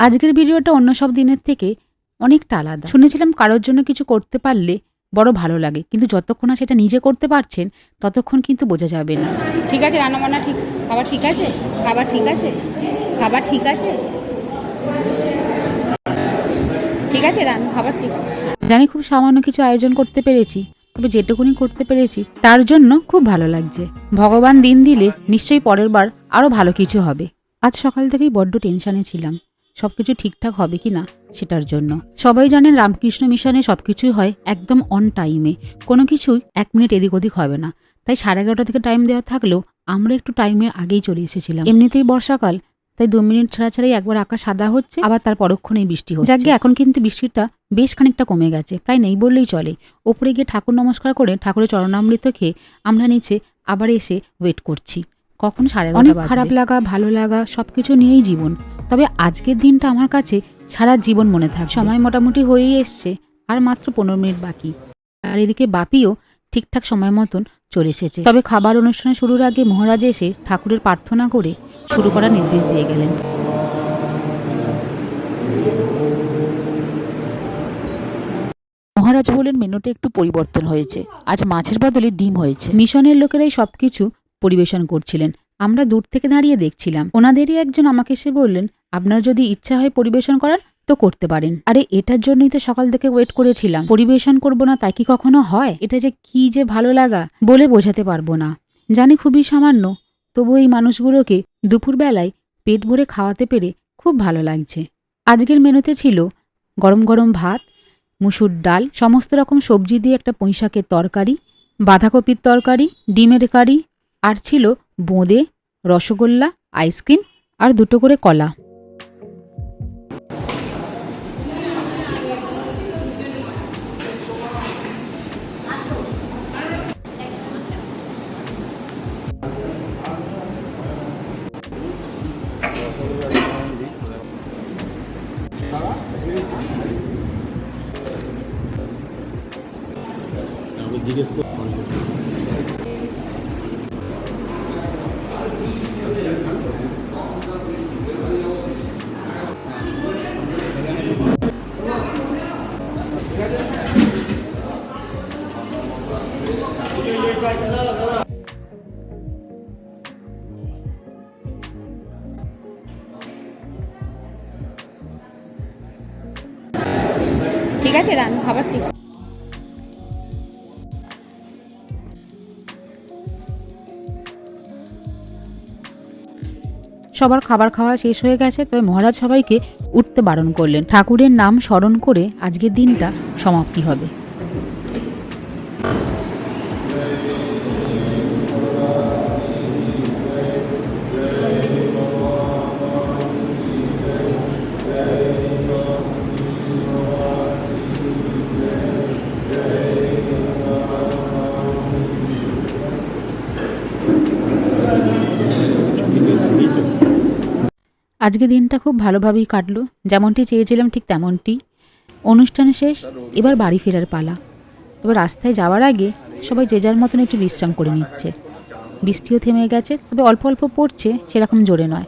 আজকের ভিডিওটা অন্য সব দিনের থেকে অনেকটা আলাদা। শুনেছিলাম কারোর জন্য কিছু করতে পারলে বড় ভালো লাগে কিন্তু যতক্ষণ না সেটা নিজে করতে পারছেন ততক্ষণ কিন্তু বোঝা যাবে না। ঠিক আছে রান্না বান্না ঠিক খাবার ঠিক আছে? খাবার ঠিক আছে? খাবার ঠিক আছে? ঠিক আছে রান্না খাবার ঠিক আছে। জানি খুব সামান্য কিছু আয়োজন করতে পেরেছি তবে যেটুকুনি করতে পেরেছি তার জন্য খুব ভালো লাগছে। ভগবান দিন দিলে নিশ্চয়ই পরের বার আরও ভালো কিছু হবে। আজ সকাল থেকেই বড্ড টেনশানে ছিলাম। সবকিছু ঠিকঠাক হবে কি না সেটার জন্য। সবাই জানেন রামকৃষ্ণ মিশনে সবকিছুই হয় একদম অন টাইমে কোনো কিছুই এক মিনিট এদিক ওদিক হবে না। তাই সাড়ে এগারোটা থেকে টাইম দেওয়া থাকলেও আমরা একটু টাইমের আগেই চলে এসেছিলাম। এমনিতেই বর্ষাকাল, তাই দু মিনিট ছাড়া ছাড়াই একবার আকাশ সাদা হচ্ছে, আবার তার পরক্ষণেই বৃষ্টি হচ্ছে। যাকে এখন কিন্তু বৃষ্টিটা বেশ খানিকটা কমে গেছে, প্রায় নেই বললেই চলে। ওপরে গিয়ে ঠাকুর নমস্কার করে ঠাকুরের চরণামৃত খেয়ে আমরা নিচে আবার এসে ওয়েট করছি। কখন সাড়ে অনেক খারাপ লাগা ভালো লাগা সবকিছু নিয়েই জীবন। তবে আজকের দিনটা আমার কাছে সারা জীবন মনে থাকে সময় মোটামুটি হয়েই এসছে আর মাত্র পনেরো মিনিট বাকি। আর এদিকে বাপিও ঠিকঠাক সময় মতন চলে এসেছে। তবে খাবার অনুষ্ঠান শুরুর আগে মহারাজ এসে ঠাকুরের প্রার্থনা করে শুরু করার নির্দেশ দিয়ে গেলেন। মহারাজ বলেন মেনুটা একটু পরিবর্তন হয়েছে। আজ মাছের বদলে ডিম হয়েছে। মিশনের লোকেরাই সবকিছু পরিবেশন করছিলেন। আমরা দূর থেকে দাঁড়িয়ে দেখছিলাম। ওনাদেরই একজন আমাকে এসে বললেন, আপনার যদি ইচ্ছা হয় পরিবেশন করার, তো করতে পারেন। আরে, এটার জন্যই তো সকাল থেকে ওয়েট করেছিলাম। পরিবেশন করব না, তাই কি কখনো হয়? এটা যে কি যে ভালো লাগা, বলে বোঝাতে পারব না। জানি খুবই সামান্য, তবু এই মানুষগুলোকে দুপুরবেলায় পেট ভরে খাওয়াতে পেরে খুব ভালো লাগছে। আজকের মেনুতে ছিল গরম গরম ভাত, মুসুর ডাল, সমস্ত রকম সবজি দিয়ে একটা পুঁইশাকের তরকারি, বাঁধাকপির তরকারি, ডিমের কারি আর ছিল বোঁদে রসগোল্লা আইসক্রিম আর দুটো করে কলা। ঠিক আছে রান্না খাবার ঠিক সবার খাবার খাওয়া শেষ হয়ে গেছে, তবে মহারাজ সবাইকে উঠতে বারণ করলেন। ঠাকুরের নাম স্মরণ করে আজকের দিনটা সমাপ্তি হবে। আজকে দিনটা খুব ভালোভাবেই কাটলো। যেমনটি চেয়েছিলাম ঠিক তেমনটি। অনুষ্ঠান শেষ, এবার বাড়ি ফেরার পালা। তবে রাস্তায় যাওয়ার আগে সবাই যে যার মতন একটু বিশ্রাম করে নিচ্ছে। বৃষ্টিও থেমে গেছে, তবে অল্প অল্প পড়ছে, সেরকম জোরে নয়।